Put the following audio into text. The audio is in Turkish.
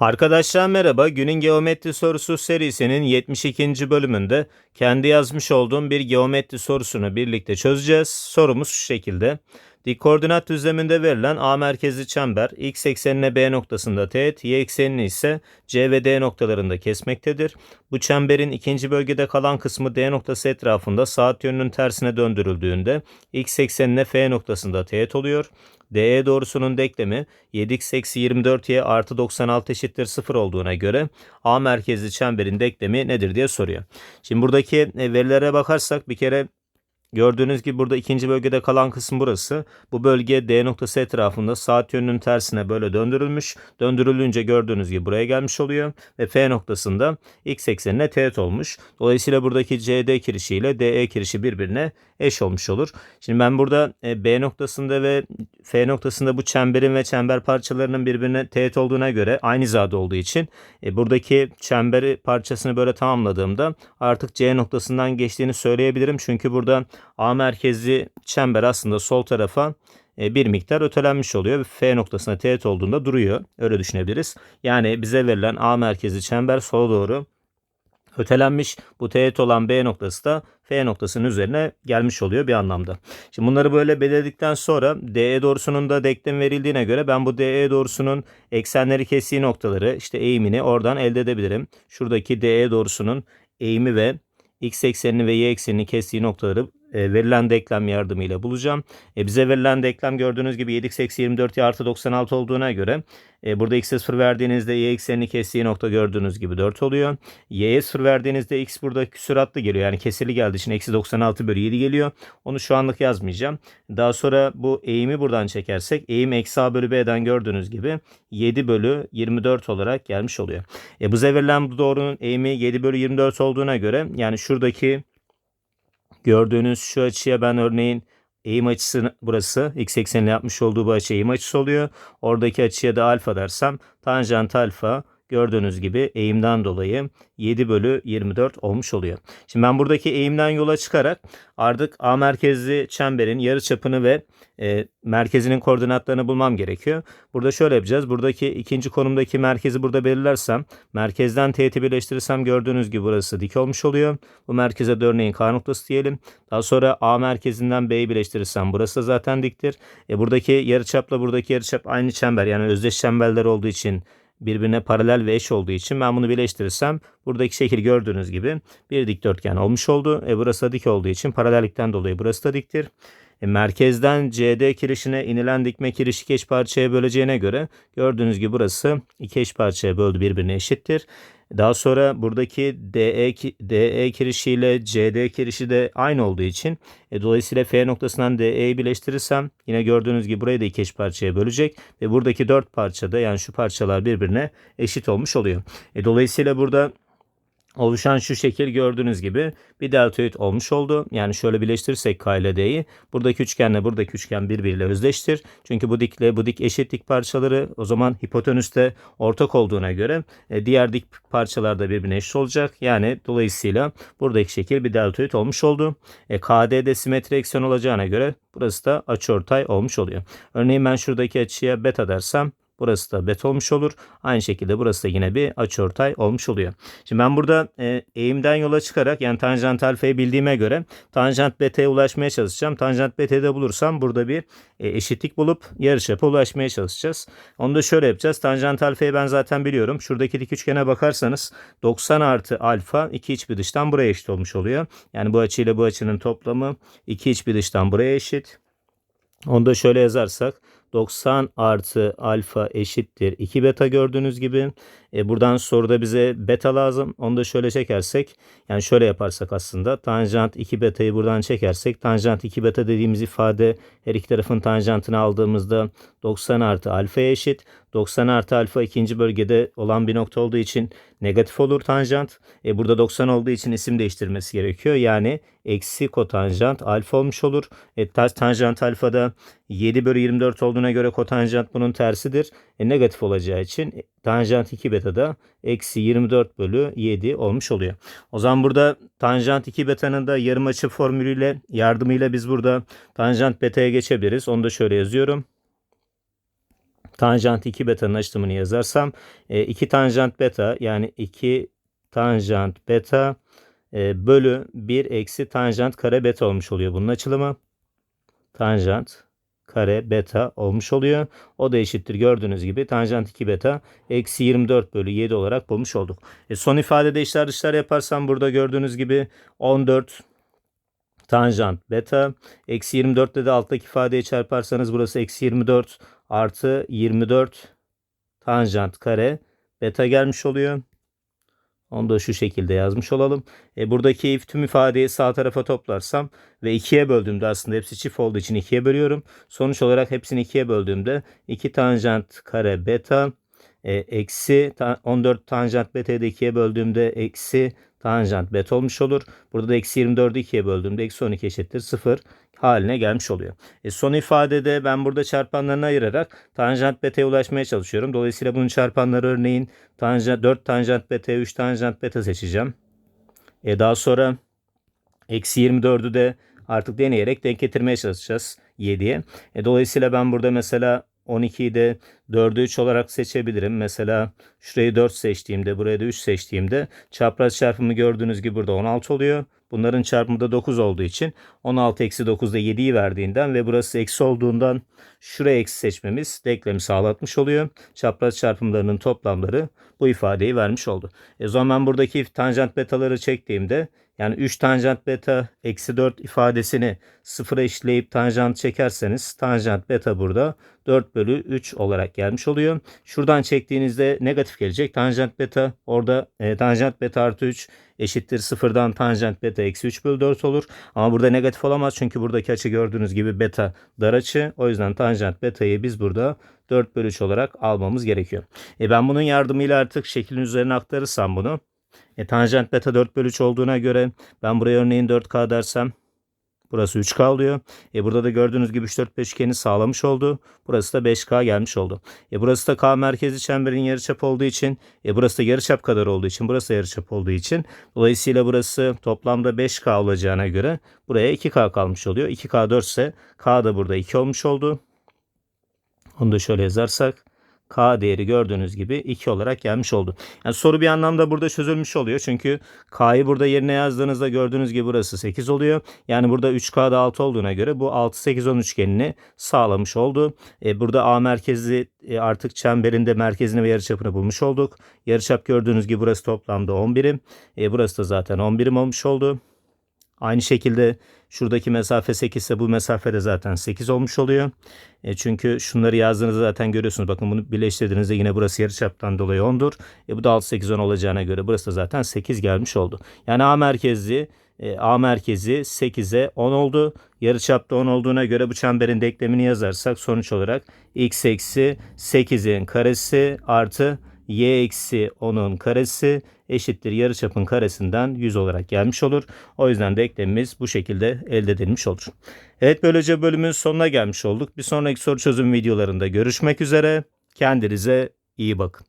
Arkadaşlar merhaba. Günün geometri sorusu serisinin 72. bölümünde kendi yazmış olduğum bir geometri sorusunu birlikte çözeceğiz. Sorumuz şu şekilde. Dik koordinat düzleminde verilen A merkezli çember x eksenine B noktasında teğet, y eksenini ise C ve D noktalarında kesmektedir. Bu çemberin ikinci bölgede kalan kısmı D noktası etrafında saat yönünün tersine döndürüldüğünde x eksenine F noktasında teğet oluyor. DE doğrusunun denklemi 7x eksi 24y artı 96 eşittir 0 olduğuna göre A merkezli çemberin denklemi nedir diye soruyor. Şimdi buradaki e, verilere bakarsak bir kere Gördüğünüz gibi burada ikinci bölgede kalan kısım burası. Bu bölge D noktası etrafında saat yönünün tersine böyle döndürülmüş. Döndürülünce gördüğünüz gibi buraya gelmiş oluyor. Ve F noktasında x eksenine teğet olmuş. Dolayısıyla buradaki CD kirişi ile DE kirişi birbirine eş olmuş olur. Şimdi ben burada e, B noktasında ve F noktasında bu çemberin ve çember parçalarının birbirine teğet olduğuna göre aynı hizada olduğu için e, buradaki çemberi parçasını böyle tamamladığımda artık C noktasından geçtiğini söyleyebilirim. Çünkü burada A merkezli çember aslında sol tarafa e, bir miktar ötelenmiş oluyor F noktasına teğet olduğunda duruyor. Öyle düşünebiliriz. Yani bize verilen A merkezli çember sola doğru ötelenmiş. Bu teğet olan B noktası da F noktasının üzerine gelmiş oluyor bir anlamda. Şimdi bunları böyle belirledikten sonra DE doğrusunun da denklem verildiğine göre ben bu DE doğrusunun eksenleri kestiği noktaları işte eğimini oradan elde edebilirim. Şuradaki DE doğrusunun eğimi ve x eksenini ve y eksenini kestiği noktaları e, verilen denklem yardımıyla bulacağım. E, bize verilen denklem gördüğünüz gibi 7x eksi 24 artı 96 olduğuna göre e, burada x'e 0 verdiğinizde y eksenini kestiği nokta gördüğünüz gibi 4 oluyor. y'ye 0 verdiğinizde x burada küsuratlı geliyor. Yani kesirli geldiği için eksi 96 bölü 7 geliyor. Onu şu anlık yazmayacağım. Daha sonra bu eğimi buradan çekersek eğim eksi a bölü b'den gördüğünüz gibi 7 bölü 24 olarak gelmiş oluyor. E, bize verilen bu doğrunun eğimi 7 bölü 24 olduğuna göre yani şuradaki Gördüğünüz şu açıya ben örneğin eğim açısı burası. X eksenle yapmış olduğu bu açı eğim açısı oluyor. Oradaki açıya da alfa dersem tanjant alfa gördüğünüz gibi eğimden dolayı 7 bölü 24 olmuş oluyor. Şimdi ben buradaki eğimden yola çıkarak artık A merkezli çemberin yarı çapını ve e, merkezinin koordinatlarını bulmam gerekiyor. Burada şöyle yapacağız. Buradaki ikinci konumdaki merkezi burada belirlersem merkezden teğeti birleştirirsem gördüğünüz gibi burası dik olmuş oluyor. Bu merkeze de örneğin K noktası diyelim. Daha sonra A merkezinden B'yi birleştirirsem burası da zaten diktir. E, buradaki yarıçapla buradaki yarıçap aynı çember yani özdeş çemberler olduğu için birbirine paralel ve eş olduğu için ben bunu birleştirirsem buradaki şekil gördüğünüz gibi bir dikdörtgen olmuş oldu. E burası da dik olduğu için paralellikten dolayı burası da diktir. E, merkezden CD kirişine inilen dikme kirişi iki eş parçaya böleceğine göre gördüğünüz gibi burası iki eş parçaya böldü birbirine eşittir. Daha sonra buradaki DE, DE kirişi ile CD kirişi de aynı olduğu için e, dolayısıyla F noktasından DE'yi birleştirirsem yine gördüğünüz gibi burayı da iki eş parçaya bölecek ve buradaki dört parçada yani şu parçalar birbirine eşit olmuş oluyor. E, dolayısıyla burada oluşan şu şekil gördüğünüz gibi bir deltoid olmuş oldu. Yani şöyle birleştirirsek K ile D'yi buradaki üçgenle buradaki üçgen birbiriyle özdeştir. Çünkü bu dikle bu dik eşit dik parçaları o zaman hipotenüste ortak olduğuna göre e, diğer dik parçalar da birbirine eşit olacak. Yani dolayısıyla buradaki şekil bir deltoid olmuş oldu. E, KD de simetri eksen olacağına göre burası da açıortay olmuş oluyor. Örneğin ben şuradaki açıya beta dersem Burası da bet olmuş olur. Aynı şekilde burası da yine bir açıortay olmuş oluyor. Şimdi ben burada e, eğimden yola çıkarak yani tanjant alfayı bildiğime göre tanjant beta'ya ulaşmaya çalışacağım. Tanjant beta'yı bulursam burada bir e, eşitlik bulup yarıçapa ulaşmaya çalışacağız. Onu da şöyle yapacağız. Tanjant alfayı ben zaten biliyorum. Şuradaki dik üçgene bakarsanız 90 artı alfa iki iç bir dıştan buraya eşit olmuş oluyor. Yani bu açıyla bu açının toplamı iki iç bir dıştan buraya eşit. Onu da şöyle yazarsak 90 artı alfa eşittir 2 beta gördüğünüz gibi. E, buradan soruda bize beta lazım. Onu da şöyle çekersek yani şöyle yaparsak aslında tanjant 2 beta'yı buradan çekersek tanjant 2 beta dediğimiz ifade her iki tarafın tanjantını aldığımızda 90 artı alfaya eşit. 90 artı alfa ikinci bölgede olan bir nokta olduğu için negatif olur tanjant. E, burada 90 olduğu için isim değiştirmesi gerekiyor. Yani eksi kotanjant alfa olmuş olur. E, tanjant alfada 7 bölü 24 olduğuna göre kotanjant bunun tersidir. E, negatif olacağı için tanjant 2 beta da eksi 24 bölü 7 olmuş oluyor. O zaman burada tanjant 2 beta'nın da yarım açı formülüyle yardımıyla biz burada tanjant beta'ya geçebiliriz. Onu da şöyle yazıyorum. Tanjant 2 beta'nın açılımını yazarsam 2 tanjant beta yani 2 tanjant beta e, bölü 1 eksi tanjant kare beta olmuş oluyor bunun açılımı. Tanjant kare beta olmuş oluyor. O da eşittir gördüğünüz gibi tanjant 2 beta eksi 24 bölü 7 olarak bulmuş olduk. E, son ifadede işler dışlar yaparsam burada gördüğünüz gibi 14 tanjant beta eksi 24 ile de alttaki ifadeyi çarparsanız burası eksi 24 artı 24 tanjant kare beta gelmiş oluyor. Onu da şu şekilde yazmış olalım. E, buradaki tüm ifadeyi sağ tarafa toplarsam ve 2'ye böldüğümde aslında hepsi çift olduğu için 2'ye bölüyorum. Sonuç olarak hepsini 2'ye böldüğümde 2 tanjant kare beta e, eksi ta, 14 tanjant beta'yı da 2'ye böldüğümde eksi tanjant beta olmuş olur. Burada da eksi 24'ü 2'ye böldüğümde eksi 12 eşittir 0 haline gelmiş oluyor. E, son ifadede ben burada çarpanlarını ayırarak tanjant beta'ya ulaşmaya çalışıyorum. Dolayısıyla bunun çarpanları örneğin tanjant, 4 tanjant beta 3 tanjant beta seçeceğim. E, daha sonra eksi 24'ü de artık deneyerek denk getirmeye çalışacağız 7'ye. E, dolayısıyla ben burada mesela 12'yi de 4'ü 3 olarak seçebilirim. Mesela şurayı 4 seçtiğimde buraya da 3 seçtiğimde çapraz çarpımı gördüğünüz gibi burada 16 oluyor. Bunların çarpımı da 9 olduğu için 16 eksi 9'da 7'yi verdiğinden ve burası eksi olduğundan şuraya eksi seçmemiz denklemi sağlatmış oluyor. Çapraz çarpımlarının toplamları bu ifadeyi vermiş oldu. E zaman buradaki tanjant betaları çektiğimde yani 3 tanjant beta eksi 4 ifadesini sıfıra eşitleyip tanjant çekerseniz tanjant beta burada 4 bölü 3 olarak gelmiş oluyor. Şuradan çektiğinizde negatif gelecek. Tanjant beta orada e, tanjant beta artı 3 eşittir sıfırdan tanjant beta eksi 3 bölü 4 olur. Ama burada negatif olamaz çünkü buradaki açı gördüğünüz gibi beta dar açı. O yüzden tanjant beta'yı biz burada 4 bölü 3 olarak almamız gerekiyor. E ben bunun yardımıyla artık şeklin üzerine aktarırsam bunu. E, tanjant beta 4 bölü 3 olduğuna göre ben buraya örneğin 4K dersem Burası 3K oluyor. E burada da gördüğünüz gibi 3 4 5 üçgeni sağlamış oldu. Burası da 5K gelmiş oldu. E burası da K merkezi çemberin yarıçap olduğu için, e burası da yarıçap kadar olduğu için, burası yarıçap olduğu için dolayısıyla burası toplamda 5K olacağına göre buraya 2K kalmış oluyor. 2K 4 ise K da burada 2 olmuş oldu. Onu da şöyle yazarsak K değeri gördüğünüz gibi 2 olarak gelmiş oldu. Yani soru bir anlamda burada çözülmüş oluyor. Çünkü K'yı burada yerine yazdığınızda gördüğünüz gibi burası 8 oluyor. Yani burada 3K'da 6 olduğuna göre bu 6 8 10 üçgenini sağlamış oldu. E, burada A merkezi e, artık çemberinde merkezini ve yarıçapını bulmuş olduk. Yarıçap gördüğünüz gibi burası toplamda 10 birim. E, burası da zaten 10 birim olmuş oldu. Aynı şekilde şuradaki mesafe 8 ise bu mesafe de zaten 8 olmuş oluyor. E çünkü şunları yazdığınızda zaten görüyorsunuz. Bakın bunu birleştirdiğinizde yine burası yarıçaptan dolayı 10'dur. E bu da 6 8 10 olacağına göre burası da zaten 8 gelmiş oldu. Yani A merkezli e, A merkezi 8'e 10 oldu. Yarıçapta 10 olduğuna göre bu çemberin denklemini yazarsak sonuç olarak x eksi 8'in karesi artı y eksi 10'un karesi eşittir yarıçapın karesinden 100 olarak gelmiş olur. O yüzden denklemimiz bu şekilde elde edilmiş olur. Evet böylece bölümün sonuna gelmiş olduk. Bir sonraki soru çözüm videolarında görüşmek üzere. Kendinize iyi bakın.